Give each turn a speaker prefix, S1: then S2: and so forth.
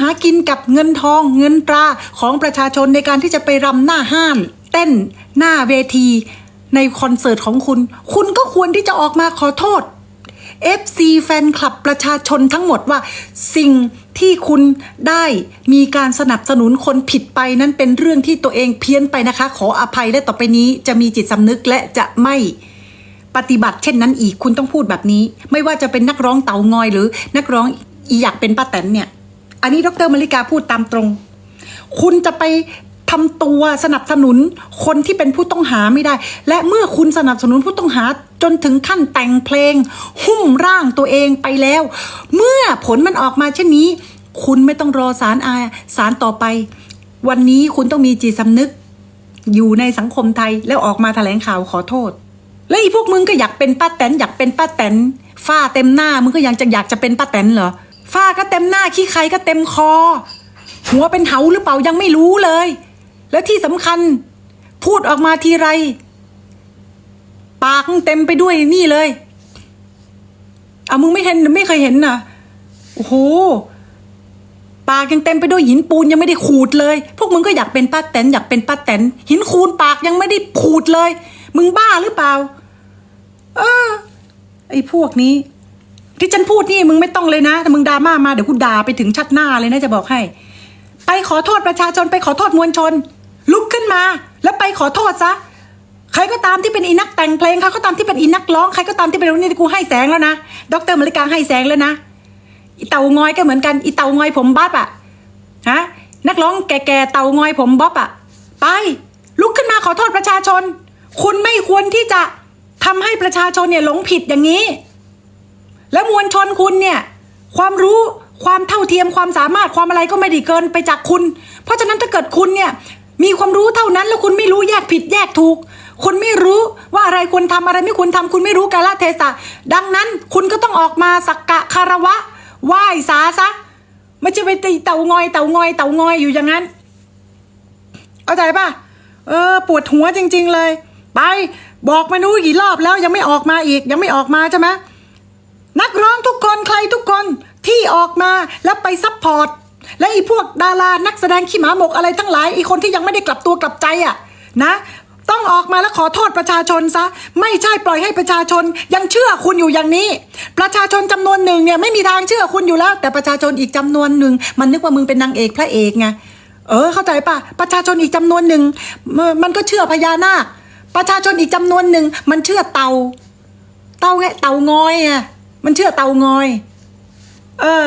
S1: หากินกับเงินทองเงินตราของประชาชนในการที่จะไปรำหน้าห้านเต้นหน้าเวทีในคอนเสิร์ตของคุณ คุณก็ควรที่จะออกมาขอโทษ FC แฟนคลับประชาชนทั้งหมดว่า สิ่งที่คุณได้มีการสนับสนุนคนผิดไปนั้นเป็นเรื่องที่ตัวเองเพี้ยนไปนะคะ ขออภัยและต่อไปนี้จะมีจิตสำนึกและจะไม่ปฏิบัติ เช่นนั้นอีกคุณต้องพูดแบบนี้ ไม่ว่าจะเป็นนักร้องเต๋างอยหรือนักร้องอีอยากเป็นป้าแตนเนี่ย อันนี้ดรมาริกาพูดตามตรง คุณจะไปทำตัวสนับสนุนคนที่เป็นผู้ต้องหาไม่ได้ และเมื่อคุณสนับสนุนผู้ต้องหาจนถึงขั้นแต่งเพลง หุ้มร่างตัวเองไปแล้ว เมื่อผลมันออกมาเช่นนี้ คุณไม่ต้องรอสารอาสารต่อไป วันนี้คุณต้องมีจิตสำนึก อยู่ในสังคมไทยแล้วออกมาแถลงข่าวขอโทษ แล้วอีพวกมึงก็อยากเป็นป้าแตนอยากเป็นป้าแตนฝ้าเต็มหน้ามึงก็ยังจะอยากจะเป็นป้าแตนเหรอ ฝ้าก็เต็มหน้าขี้ใครก็เต็มคอ หัวเป็นเหาหรือเปล่ายังไม่รู้เลย แล้วที่สำคัญ พูดออกมาทีไร ปากเต็มไปด้วยนี่เลยเอามึงไม่เห็นไม่เคยเห็นน่ะโอ้โหปากยังเต็มไปด้วยหินปูนยังไม่ได้ขูดเลย พวกมึงก็อยากเป็นป้าแตนอยากเป็นป้าแตนหินคูนปากยังไม่ได้ขูดเลย มึงบ้าหรือเปล่า เออ ไอ้พวกนี้ ที่ฉันพูดนี่มึงไม่ต้องเลยนะแต่มึงดราม่ามาเดี๋ยวกูด่าไปถึงชัดหน้าเลยนะจะบอกให้ ไปขอโทษประชาชนไปขอโทษมวลชน ลุกขึ้นมา แล้วไปขอโทษซะใครก็ตามที่เป็นอีนักแต่งเพลงใครก็ตามที่เป็นอีนักร้องใครก็ตามที่เป็นนี่กูให้แสงแล้วนะดรมาริกาให้แสงแล้วนะอีเต่างอยก็เหมือนกันอีเต่างอยผมบ๊อบอะฮะนักร้องแก่ๆเต่างอยผมบ๊อบอะไปลุกขึ้นมาขอโทษประชาชน คุณไม่ควรที่จะทำให้ประชาชนเนี่ยหลงผิดอย่างนี้ แล้วมวลชนคุณเนี่ย ความรู้ความเท่าเทียมความสามารถความอะไรก็ไม่ได้เกินไปจากคุณ เพราะฉะนั้นถ้าเกิดคุณเนี่ย มีความรู้เท่านั้นแล้วคุณไม่รู้แยกผิดแยกถูก คุณไม่รู้ว่าอะไรควรทำอะไรไม่ควรทำคุณไม่รู้กาลเทศะดังนั้นคุณก็ต้องออกมาสักกะคารวะไหว้สาซะไม่ใช่ไปตีเต่างอยเต่างอยเต่างอยอยู่อย่างนั้นเข้าใจป่ะเออปวดหัวจริง ๆ เลย ไปบอกม่รู้กี่รอบแล้วยังไม่ออกมาอีก ยังไม่ออกมาใช่ไหม นักร้องทุกคนใครทุกคนที่ออกมาแล้วไปซัพพอร์ตและอีพวกดารานักแสดงขี้หมาหมกอะไรทั้งหลายอีคนที่ยังไม่ได้กลับตัวกลับใจอะนะ ต้องออกมาแล้วขอโทษประชาชนซะ ไม่ใช่ปล่อยให้ประชาชนยังเชื่อคุณอยู่อย่างนี้ ประชาชนจำนวนหนึ่งเนี่ยไม่มีทางเชื่อคุณอยู่แล้ว แต่ประชาชนอีกจำนวนหนึ่งมันนึกว่ามึงเป็นนางเอกพระเอกไงเออเข้าใจปะประชาชนอีกจำนวนหนึ่งมันก็เชื่อพญานาคประชาชนอีกจำนวนหนึ่งมันเชื่อเตา เตาไงเตางอยอะ มันเชื่อเตางอย เออ